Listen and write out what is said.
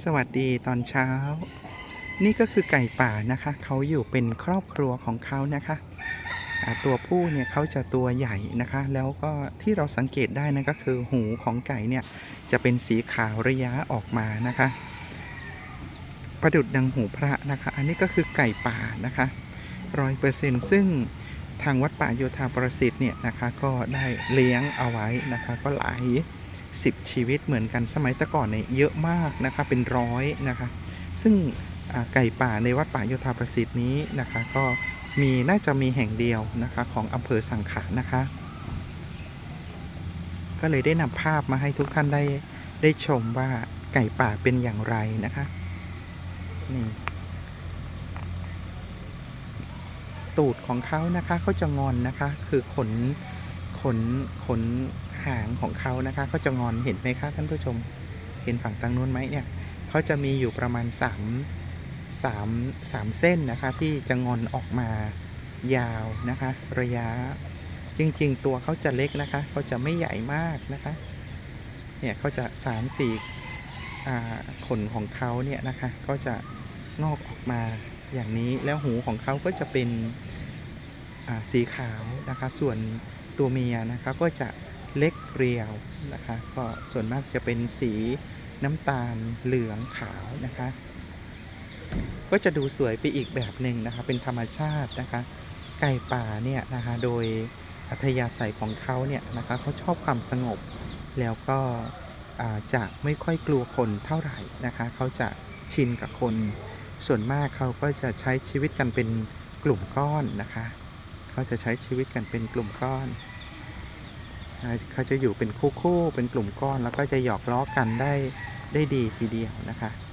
สวัสดีตอนเช้า นี่ก็คือไก่ป่านะคะ เขาอยู่เป็นครอบครัวของเขานะคะตัวผู้เนี่ยเขาจะตัวใหญ่นะคะ แล้วก็ที่เราสังเกตได้นะก็คือหูของไก่เนี่ยจะเป็นสีขาวระยะออกมานะคะ ประดุดดังหูพระนะคะ อันนี้ก็คือไก่ป่านะคะร้อยเปอร์เซ็นซึ่งทางวัดป่าโยธาประสิทธิ์เนี่ยนะคะก็ได้เลี้ยงเอาไว้นะคะก็หลาย 10 ชีวิตเหมือนกันสมัยแต่ก่อนเนี่ยเยอะมากนะคะเป็นร้อยนะคะซึ่งไก่ป่าในวัดป่าโยธาประสิทธิ์นี้นะคะ ก็มีน่าจะมีแห่งเดียวนะคะของอำเภอสังขะนะคะ ก็เลยได้นำภาพมาให้ทุกท่านได้ได้ชมว่าไก่ป่าเป็นอย่างไรนะคะนี่ตูดของเขานะคะเขาจะงอนนะคะ คือขนขนขน หางของเขานะคะเขาจะงอนเห็นไหมคะท่านผู้ชม เห็นฝั่งทางนู้นไหมเนี่ยเขาจะมีอยู่ประมาณ3 3 3เส้นนะคะ ที่จะงอนออกมายาวนะคะ ระยะจริง ๆ ตัวเขาจะเล็กนะคะเขาจะไม่ใหญ่มากนะคะเนี่ยเขาจะ3ามสี่ขนของเขาเนี่ยนะคะก็จะงอกออกมาอย่างนี้แล้วหูของเขาก็จะเป็นสีขาวนะคะ ส่วนตัวเมียนะคะก็จะ เล็กเรียวนะคะ ก็ส่วนมากจะเป็นสีน้ำตาลเหลืองขาวนะคะ ก็จะดูสวยไปอีกแบบหนึ่งนะคะ เป็นธรรมชาตินะคะ ไก่ป่าเนี่ยนะคะโดยอัธยาศัยของเขาเนี่ยนะคะเขาชอบความสงบ แล้วก็จะไม่ค่อยกลัวคนเท่าไหร่นะคะเขาจะชินกับคน ส่วนมากเขาก็จะใช้ชีวิตกันเป็นกลุ่มก้อนนะคะ เขาจะใช้ชีวิตกันเป็นกลุ่มก้อน เขาจะอยู่เป็นคู่ๆเป็นกลุ่มก้อน แล้วก็จะหยอกล้อกันได้ได้ดีทีเดียวนะคะ